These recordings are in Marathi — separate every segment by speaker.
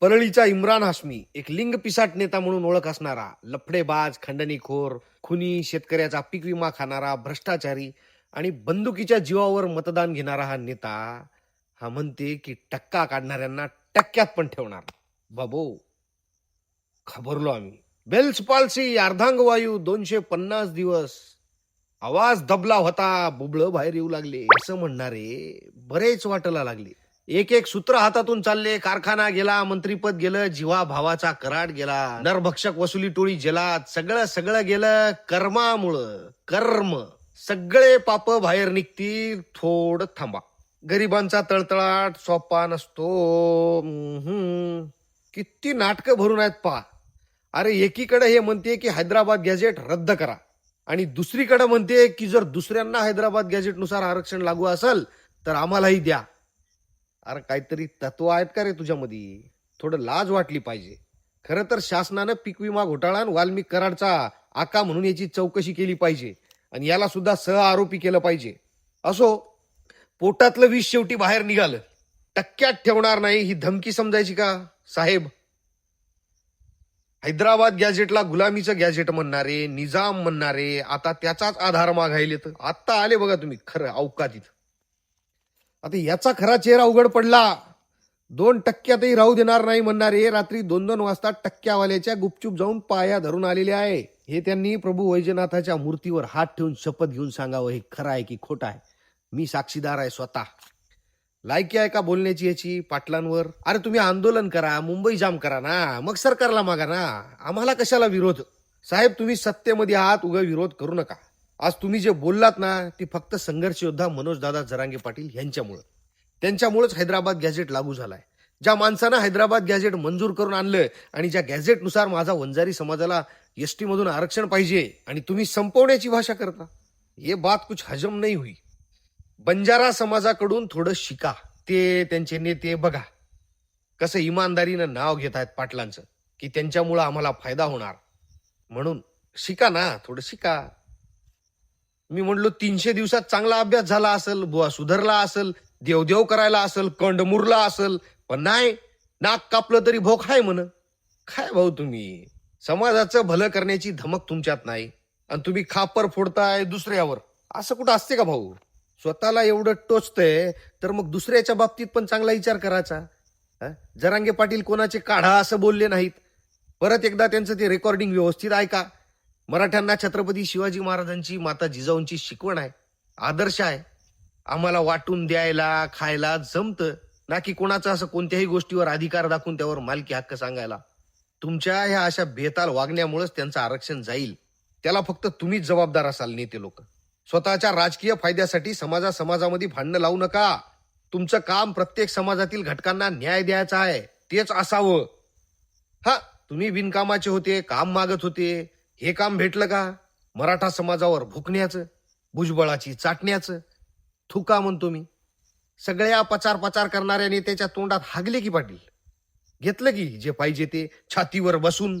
Speaker 1: परळीचा इम्रान हाशमी एक लिंग पिसाट नेता म्हणून ओळख असणारा लफडेबाज खंडणीखोर खुनी शेतकऱ्याचा पीक विमा खाणारा भ्रष्टाचारी आणि बंदुकीच्या जीवावर मतदान घेणारा हा नेता हा म्हणते की टक्का काढणाऱ्यांना टक्क्यात पण ठेवणार. बाबो खबरलो आम्ही. बेल्स पालसी अर्धांग वायू दोनशे पन्नास दिवस. आवाज दबला होता बुबळ बाहेर येऊ लागले. असं म्हणणारे बरेच वाटायला लागले. एक एक सूत्र हातातून चालले कारखाना गेला मंत्रीपद गेलं जीवा भावाचा कराड गेला नरभक्षक वसुली टोळी जेलात सगळं सगळं गेलं कर्मामुळं. कर्म. सगळे पाप बाहेर निघतील थोडं थांबा. गरिबांचा तळतळाट सोपा नसतो. किती नाटकं भरून आहेत पा अरे एकीकडे हे म्हणते की हैदराबाद गॅजेट रद्द करा. आणि दुसरीकडे म्हणते की जर दुसऱ्यांना हैदराबाद गॅजेटनुसार आरक्षण लागू असेल तर आम्हालाही द्या. अरे काहीतरी तत्व आहेत का रे तुझ्यामध्ये? थोडं लाज वाटली पाहिजे. खरं तर शासनानं पीक विमा घोटाळा आणि वाल्मिक कराडचा आका म्हणून याची चौकशी केली पाहिजे. आणि याला सुद्धा सह आरोपी केलं पाहिजे. असो पोटातलं विष शेवटी बाहेर निघालं. टक्क्यात ठेवणार नाही ही धमकी समजायची का? साहेब. हैदराबाद गॅजेटला गुलामीचं गॅजेट म्हणणारे निजाम म्हणणारे आता त्याचाच आधार मागायले तर आले बघा तुम्ही खरं अवकातीत. आता याचा खरा चेहरा उघड पडला. दोन टक्क्यातही राहू देणार नाही म्हणणारे रात्री दोन दोन वाजता टक्क्यावाल्याच्या गुपचूप जाऊन पाया धरून आलेले आहे. हे त्यांनी प्रभू वैजनाथाच्या मूर्तीवर हात ठेवून शपथ घेऊन सांगावं हे खरं आहे की खोटं आहे? मी साक्षीदार आहे स्वतः. लायकी आहे का बोलण्याची याची पाटलांवर? अरे तुम्ही आंदोलन करा मुंबई जाम करा ना मग सरकारला मागा ना. आम्हाला कशाला विरोध? साहेब तुम्ही सत्तेमध्ये आहात उगा विरोध करू नका. आज तुम्ही जे बोललात ना ती फक्त संघर्ष योद्धा मनोजदादा जरांगे पाटील यांच्यामुळं. त्यांच्यामुळेच हैदराबाद गॅजेट लागू झालाय. ज्या माणसानं हैदराबाद गॅजेट मंजूर करून आणलं आणि ज्या गॅजेटनुसार माझा वंजारी समाजाला एसटी मधून आरक्षण पाहिजे आणि तुम्ही संपवण्याची भाषा करता हे बात कुछ हजम नाही हुई. बंजारा समाजाकडून थोडं शिका. ते त्यांचे नेते बघा. कसं इमानदारीनं नाव घेत आहेत पाटलांचं की त्यांच्यामुळं आम्हाला फायदा होणार. म्हणून शिका ना थोडं शिका. मी म्हणलो तीनशे दिवसात चांगला अभ्यास झाला असेल बुवा सुधरला असेल देवदेव करायला असेल कंड मुरला असेल. पण नाही नाक कापलं तरी भोक हाय म्हण. काय भाऊ तुम्ही? समाजाचं भलं करण्याची धमक तुमच्यात नाही. आणि तुम्ही खापर फोडताय दुसऱ्यावर. असं कुठं असते का भाऊ? स्वतःला एवढं टोचतंय तर मग दुसऱ्याच्या बाबतीत पण चांगला विचार करायचा. जरांगे पाटील कोणाचे काढा असं बोलले नाहीत. परत एकदा त्यांचं ते रेकॉर्डिंग व्यवस्थित ऐका. मराठ्यांना छत्रपती शिवाजी महाराजांची माता जिजाऊंची शिकवण आहे आदर्श आहे. आम्हाला वाटून द्यायला खायला जमतं. ना की कोणाचं असं कोणत्याही गोष्टीवर अधिकार दाखवून त्यावर मालकी हक्क सांगायला. तुमच्या ह्या अशा बेताल वागण्यामुळेच त्यांचं आरक्षण जाईल. त्याला फक्त तुम्हीच जबाबदार असाल नेते लोक. स्वतःच्या राजकीय फायद्यासाठी समाजा समाजामध्ये भांडणं लावू नका. तुमचं काम प्रत्येक समाजातील घटकांना न्याय द्यायचा आहे. तेच असावं. हा तुम्ही बिनकामाचे होते काम मागत होते. हे काम भेटलं का? मराठा समाजावर भुकण्याचं भुजबळाची चाटण्याचं. थुका म्हणतो मी. सगळ्या पचार पचार करणाऱ्या नेत्याच्या तोंडात हागले की पाटील? घेतलं की जे पाहिजे ते छातीवर बसून?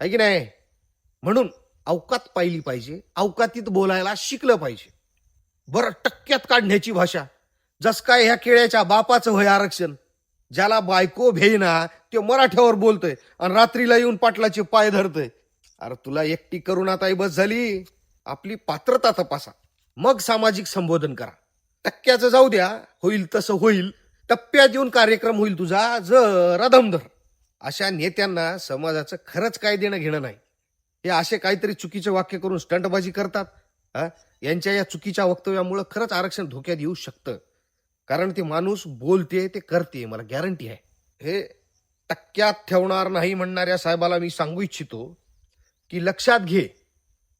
Speaker 1: आहे की नाही? म्हणून अवकात पाहिली पाहिजे अवकातीत बोलायला शिकलं पाहिजे. बरं टक्क्यात काढण्याची भाषा. जस काय ह्या केळ्याच्या बापाचं होय आरक्षण. ज्याला बायको भेईना ते मराठ्यावर बोलतोय आणि रात्रीला येऊन पाटलाचे पाय धरतोय. अरे तुला एकटी करुणाताई बस झाली. आपली पात्रता तपासा. मग सामाजिक संबोधन करा. टक्क्याचं जाऊ द्या. होईल तसं होईल. टप्प्यात येऊन कार्यक्रम होईल तुझा. जरा दमधर अशा नेत्यांना समाजाचं खरंच काय देणं घेणं नाही. हे असे काहीतरी चुकीचे वाक्य करून स्टंटबाजी करतात. यांच्या या चुकीच्या वक्तव्यामुळं खरंच आरक्षण धोक्यात येऊ शकतं. कारण ते माणूस बोलते ते करते मला गॅरंटी आहे. हे टक्क्यात ठेवणार नाही म्हणणाऱ्या साहेबाला मी सांगू इच्छितो. की लक्षात घे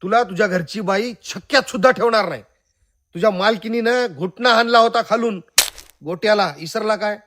Speaker 1: तुला तुझ्या घरची बाई छक्क्यात सुद्धा ठेवणार नाही. तुझ्या मालकिनीनं घुटणा हाणला होता खालून. गोट्याला इसरला काय?